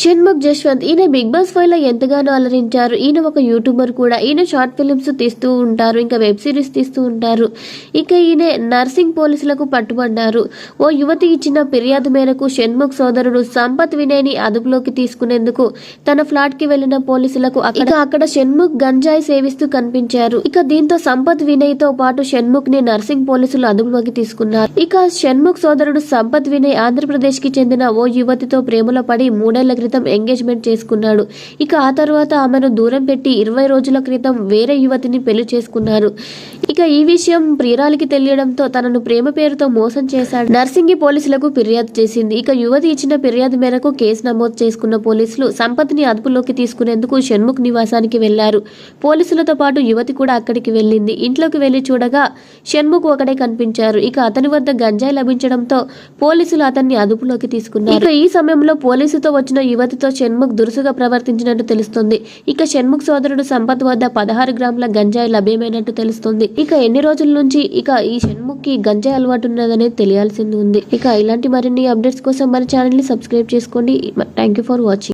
షణ్ముఖ్ జశ్వంత్ ఈయన big boss ఫైవ్లో ఎంతగానో అలరించారు. ఈయన ఒక యూట్యూబర్ కూడా. ఈయన షార్ట్ ఫిలిమ్స్ తీస్తూ ఉంటారు ఇంకా వెబ్ సిరీస్ తీస్తూ ఉంటారు. ఇక ఈయన నర్సింగ్ పోలీసులకు పట్టుబడ్డారు. ఓ యువతి ఇచ్చిన ఫిర్యాదు మేరకు షణ్ముఖ్ సోదరుడు సంపత్ వినయ్ని అదుపులోకి తీసుకునేందుకు తన ఫ్లాట్కి వెళ్ళిన పోలీసులకు అక్కడ అక్కడ షణ్ముఖ్ గంజాయి సేవిస్తూ కనిపించారు. ఇక దీంతో సంపత్ వినయ్తో పాటు షణ్ముఖ్ని నర్సింగ్ పోలీసులు అదుపులోకి తీసుకున్నారు. ఇక షణ్ముఖ్ సోదరుడు సంపత్ వినయ్ ఆంధ్రప్రదేశ్కి చెందిన ఓ యువతితో ప్రేమలో పడి మూడేళ్ళ క్రితం ఎంగేజ్మెంట్ చేసుకున్నాడు. ఇక ఆ తర్వాత ఆమెను దూరం పెట్టి ఇరవై రోజుల క్రితం వేరే యువతిని పెళ్ళి చేసుకున్నారు. ఇక ఈ విషయం ప్రియురాలికి తెలియడంతో తనను ప్రేమ పేరుతో మోసం చేశాడు. నర్సింగి పోలీసులకు ఫిర్యాదు చేసింది. ఇక యువతి ఇచ్చిన ఫిర్యాదు మేరకు కేసు నమోదు చేసుకున్న పోలీసులు సంపత్ని అదుపులోకి తీసుకునేందుకు షణ్ముఖ్ నివాసానికి వెళ్ళారు. పోలీసులతో పాటు యువతి కూడా అక్కడికి వెళ్ళింది. ఇంట్లోకి వెళ్ళి చూడగా షణ్ముఖ్ ఒకడే కనిపించారు. ఇక అతని వద్ద గంజాయి లభించడంతో పోలీసులు అతన్ని అదుపులోకి తీసుకున్నారు. ఇక ఈ సమయంలో పోలీసుతో వచ్చిన యువతితో షణ్ముఖ్ దురుసుగా ప్రవర్తించినట్టు తెలుస్తుంది. ఇక షణ్ముఖ్ సోదరుడు సంపత్ వద్ద పదహారు గ్రాముల గంజాయి లభ్యమైనట్టు తెలుస్తుంది. ఇక ఎన్ని రోజుల నుంచి ఇక ఈ షణ్ముఖి గంజాయి అలవాటు ఉన్నదనేది తెలియాల్సింది ఉంది. ఇక ఇలాంటి మరిన్ని అప్డేట్స్ కోసం మన ఛానల్ని సబ్స్క్రైబ్ చేసుకోండి. Thank you for watching.